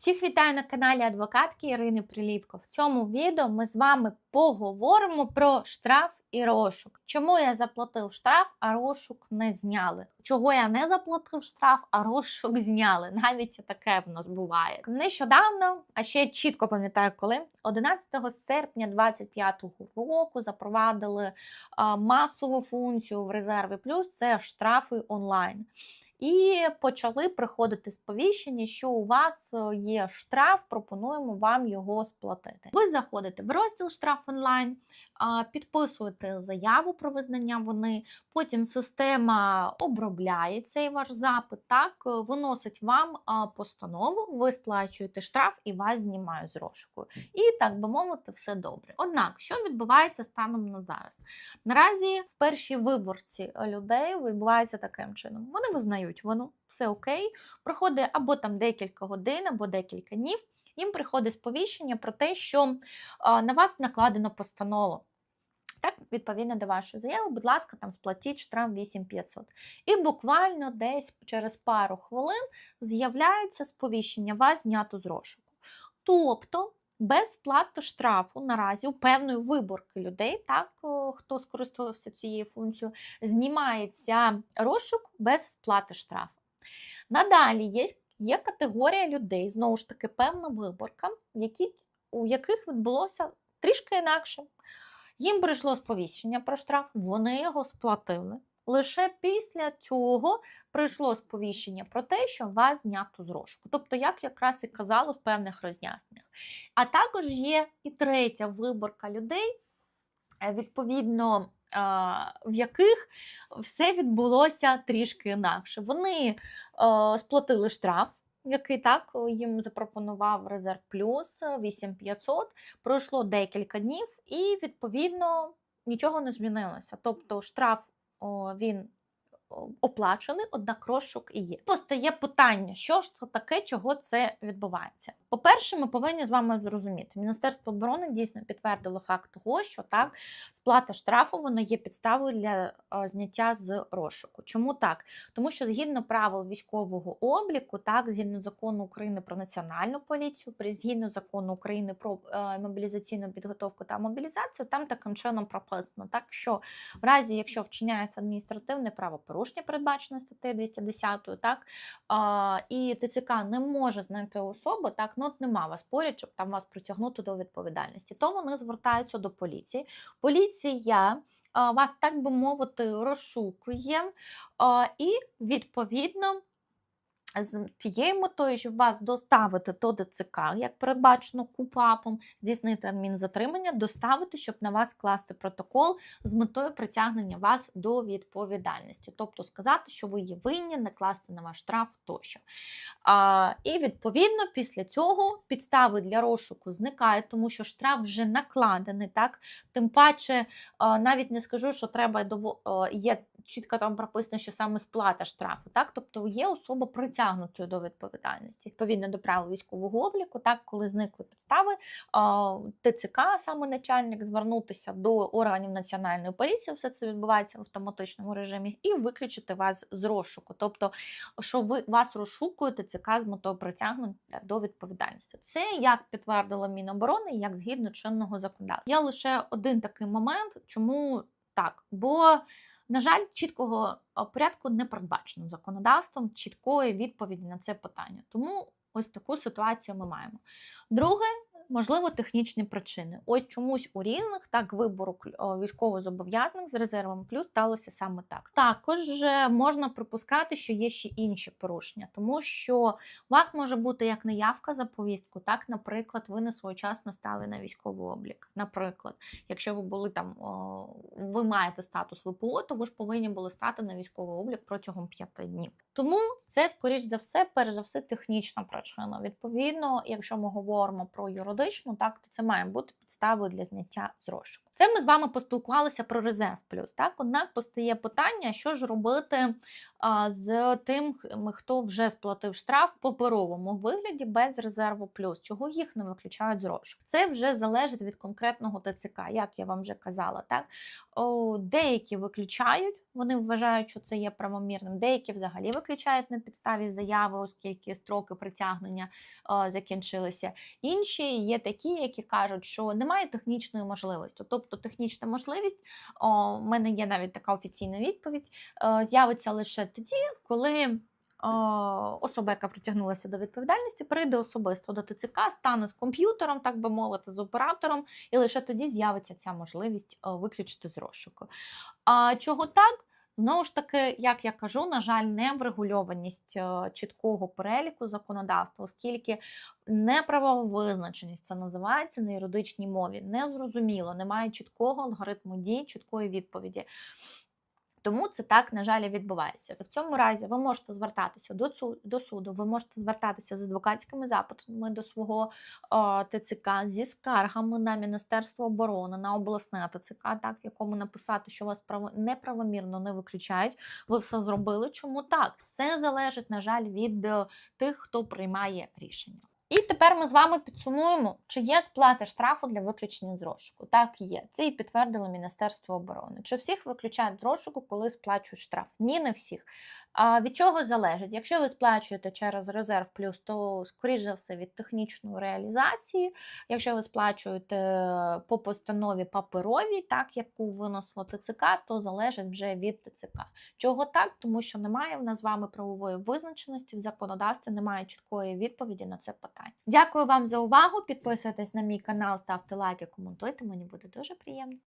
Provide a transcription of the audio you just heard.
Всіх вітаю на каналі адвокатки Ірини Приліпко. В цьому відео ми з вами поговоримо про штраф і розшук. Чому я заплатив штраф, а розшук не зняли? Чого я не заплатив штраф, а розшук зняли? Навіть таке в нас буває. Нещодавно, а ще чітко пам'ятаю, коли 11 серпня 2025 року запровадили масову функцію в резерві плюс це штрафи онлайн. І почали приходити сповіщення, що у вас е, є штраф, пропонуємо вам його сплатити. Ви заходите в розділ штраф онлайн, підписуєте заяву про визнання вони, потім система обробляє цей ваш запит, так, е, виносить вам постанову, ви сплачуєте штраф і вас знімають з розшуку. І так би мовити, все добре. Однак, що відбувається станом на зараз? Наразі в першій виборці людей відбувається таким чином: вони визнають вину, все окей, проходить або там декілька годин, або декілька днів. Їм приходить сповіщення про те, що на вас накладено постанову. Так, відповідно до вашої заяви, будь ласка, там сплатіть штраф 8500. І буквально десь через пару хвилин з'являється сповіщення вас знято з розшуку. Тобто, без штрафу наразі у певної виборки людей, так хто скористувався цією функцією, знімається розшук без сплати штрафу. Надалі є, є категорія людей, знову ж таки, певна виборка, які, у яких відбулося трішки інакше. Їм прийшло сповіщення про штраф, вони його сплатили. Лише після цього прийшло сповіщення про те, що вас знято з розшуку. Тобто, як якраз і казали в певних роз'ясненнях. А також є і третя виборка людей, е, відповідно, в яких все відбулося трішки інакше. Вони е, сплатили штраф. Який так їм запропонував резерв плюс 8500, пройшло декілька днів, і відповідно нічого не змінилося. Тобто штраф він оплачений, однак розшук і є. Постає питання, що ж це таке, чого це відбувається. По-перше, ми повинні з вами зрозуміти, Міністерство оборони дійсно підтвердило факт того, що так сплата штрафу вона є підставою для зняття з розшуку. Чому так? Тому що згідно правил військового обліку, так згідно закону України про національну поліцію, при згідно закону України про е, мобілізаційну підготовку та мобілізацію, там таким чином прописано, так що в разі, якщо вчиняється адміністративне правопорушення, передбачене статтею 210, так а, і ТЦК не може знайти особу, так ну от нема вас поряд, щоб там вас притягнути до відповідальності. То вони звертаються до поліції. Поліція вас, так би мовити, розшукує, і відповідно. З тією метою, щоб вас доставити до ДЦК, як передбачено КУПАПом, здійснити адмінзатримання, доставити, щоб на вас скласти протокол з метою притягнення вас до відповідальності, тобто сказати, що ви є винні, накласти на ваш штраф тощо. А, І відповідно після цього підстави для розшуку зникають, тому що штраф вже накладений. так, Тим паче, навіть не скажу, що треба є чітко там прописано, що саме сплата штрафу, так, тобто є особа притягнутою до відповідальності. Відповідно до правил військового обліку, так, коли зникли підстави, ТЦК, саме начальник, звернутися до органів національної поліції, все це відбувається в автоматичному режимі, і виключити вас з розшуку. Тобто, що ви вас розшукує ТЦК з метою притягнення до відповідальності. Це як підтвердило Міноборони, як згідно чинного законодавства. Є лише один такий момент, чому так, бо. На жаль, чіткого порядку не передбачено законодавством, чіткої відповіді на це питання. Тому ось таку ситуацію ми маємо. Друге, можливо, технічні причини. Ось чомусь у різних так вибору військовозобов'язаних з резервом плюс сталося саме так. Також можна припускати, що є ще інші порушення, тому що у вас може бути як неявка за повістку, так, наприклад, ви не своєчасно стали на військовий облік. Наприклад, якщо ви були там, ви маєте статус ВПО, то ви ж повинні були стати на військовий облік протягом п'яти днів. Тому це, скоріш за все, перш за все, технічна причина. Відповідно, якщо ми говоримо про юридичну, так то це має бути підставою для зняття з розшуку. Це ми з вами поспілкувалися про резерв плюс. Так, однак постає питання, що ж робити з тим, хто вже сплатив штраф в паперовому вигляді без резерву плюс, чого їх не виключають з розшуку. Це вже залежить від конкретного ТЦК, як я вам вже казала. Так деякі виключають, вони вважають, що це є правомірним. Деякі взагалі виключають на підставі заяви, оскільки строки притягнення е, закінчилися. Інші є такі, які кажуть, що немає технічної можливості. Тобто технічна можливість, о, в мене є навіть така офіційна відповідь, о, з'явиться лише тоді, коли. е, Особа, яка притягнулася до відповідальності, прийде особисто до ТЦК, стане з комп'ютером, так би мовити, з оператором, і лише тоді з'явиться ця можливість е, виключити з розшуку. А чого так? Знову ж таки, як я кажу, на жаль, не врегульованість е, чіткого переліку законодавства, оскільки неправова визначеність це називається на юридичній мові. Незрозуміло, немає чіткого алгоритму дій, чіткої відповіді. Тому це так, на жаль, відбувається. В цьому разі ви можете звертатися до, цу- до суду, ви можете звертатися з адвокатськими запитами до свого е, ТЦК зі скаргами на Міністерство оборони, на обласне ТЦК, так, в якому написати, що вас право неправомірно не виключають. Ви все зробили. Чому так? Все залежить, на жаль, від е, тих, хто приймає рішення. І тепер ми з вами підсумуємо, чи є сплата штрафу для виключення з розшуку. Так, є. Це і підтвердило Міністерство оборони. Чи всіх виключають з розшуку, коли сплачують штраф? Ні, не всіх. А від чого залежить? Якщо ви сплачуєте через резерв плюс, то скоріш за все від технічної реалізації. Якщо ви сплачуєте е, по постанові паперовій, так яку винесло ТЦК, то залежить вже від ТЦК. Чого так? Тому що немає в нас з вами правової визначеності в законодавстві, немає чіткої відповіді на це питання. Дякую вам за увагу. Підписуйтесь на мій канал, ставте лайки, коментуйте. Мені буде дуже приємно.